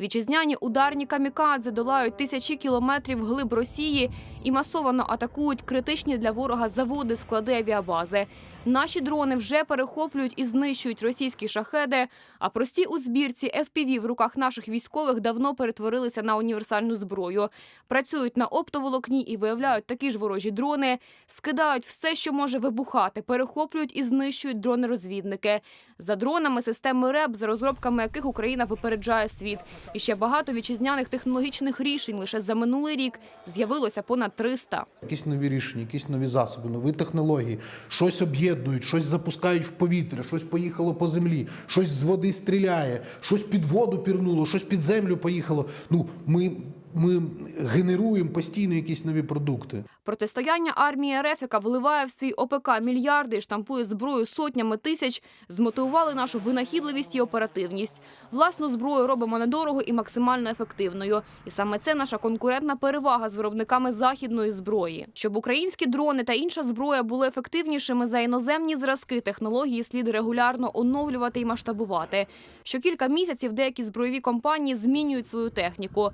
Вітчизняні ударні камікадзе долають тисячі кілометрів глиб Росії і масово атакують критичні для ворога заводи, склади авіабази. Наші дрони вже перехоплюють і знищують російські шахеди. А прості у збірці FPV в руках наших військових давно перетворилися на універсальну зброю. Працюють на оптоволокні і виявляють такі ж ворожі дрони, скидають все, що може вибухати, перехоплюють і знищують дрони-розвідники. За дронами системи РЕБ, за розробками яких Україна випереджає світ. І ще багато вітчизняних технологічних рішень лише за минулий рік з'явилося понад 300. Якісь нові рішення, якісь нові засоби, нові технології, щось об'єднують, щось запускають в повітря, щось поїхало по землі, щось з води стріляє, щось під воду пірнуло, щось під землю поїхало. Ну, ми, ми генеруємо постійно якісь нові продукти. Протистояння армії РФ, яка вливає в свій ОПК мільярди і штампує зброю сотнями тисяч, змотивували нашу винахідливість і оперативність. Власну зброю робимо недорого і максимально ефективною. І саме це наша конкурентна перевага з виробниками західної зброї. Щоб українські дрони та інша зброя були ефективнішими за іноземні зразки, технології слід регулярно оновлювати і масштабувати. Що кілька місяців деякі збройові компанії змінюють свою техніку.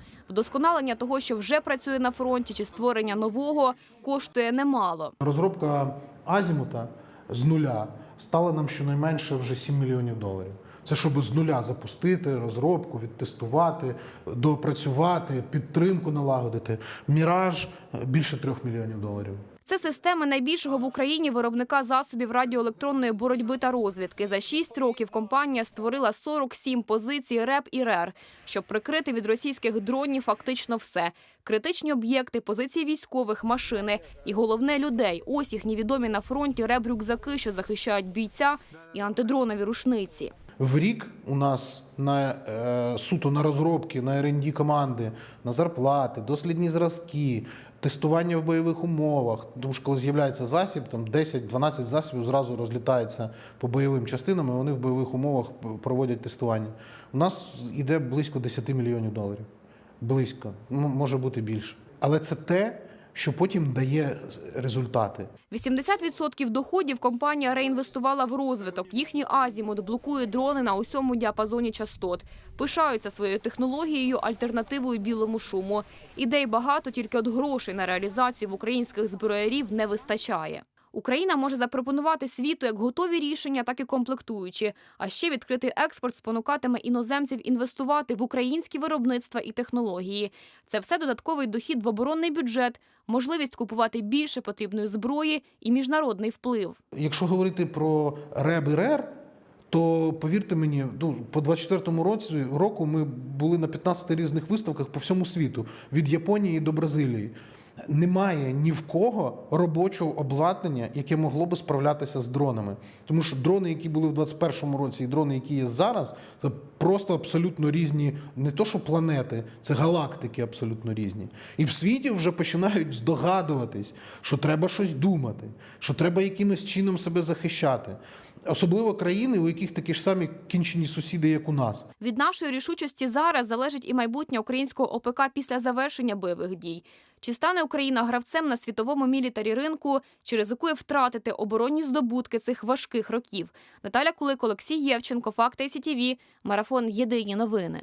Вдосконалення того, що вже працює на фронті, чи створення нового коштує немало. Розробка Азімута з нуля стала нам щонайменше вже 7 мільйонів доларів. Це щоб з нуля запустити розробку, відтестувати, допрацювати, підтримку налагодити. Міраж більше трьох мільйонів доларів. Це системи найбільшого в Україні виробника засобів радіоелектронної боротьби та розвідки. За шість років компанія створила 47 позицій РЕП і РЕР, щоб прикрити від російських дронів фактично все: критичні об'єкти, позиції військових, машини і головне людей. Ось їхні відомі на фронті реб-рюкзаки, що захищають бійця, і антидронові рушниці. В рік у нас на е, суто на розробки, на R&D команди, на зарплати, дослідні зразки, тестування в бойових умовах. Тому що коли з'являється засіб, там 10-12 засобів зразу розлітається по бойовим частинам, і вони в бойових умовах проводять тестування. У нас йде близько 10 мільйонів доларів. Близько, може бути більше. Але це те, що потім дає результати. 80% доходів компанія реінвестувала в розвиток. Їхній азімут блокує дрони на усьому діапазоні частот. Пишаються своєю технологією, альтернативою білому шуму. Ідей багато, тільки от грошей на реалізацію в українських зброярів не вистачає. Україна може запропонувати світу як готові рішення, так і комплектуючі. А ще відкритий експорт спонукатиме іноземців інвестувати в українські виробництва і технології. Це все додатковий дохід в оборонний бюджет, можливість купувати більше потрібної зброї і міжнародний вплив. Якщо говорити про РЕБ і РЕР, то повірте мені, ну, по 24-му році року ми були на 15 різних виставках по всьому світу, від Японії до Бразилії. Немає ні в кого робочого обладнання, яке могло би справлятися з дронами. Тому що дрони, які були в 21-му році, і дрони, які є зараз, це просто абсолютно різні, не то що планети, це галактики абсолютно різні. І в світі вже починають здогадуватись, що треба щось думати, що треба якимось чином себе захищати. Особливо країни, у яких такі ж самі кінчені сусіди, як у нас. Від нашої рішучості зараз залежить і майбутнє українського ОПК після завершення бойових дій. Чи стане Україна гравцем на світовому мілітарі ринку, чи ризикує втратити оборонні здобутки цих важких років? Наталя Кулик, Олексій Євченко, Факти СІТІВІ, Марафон Єдині новини.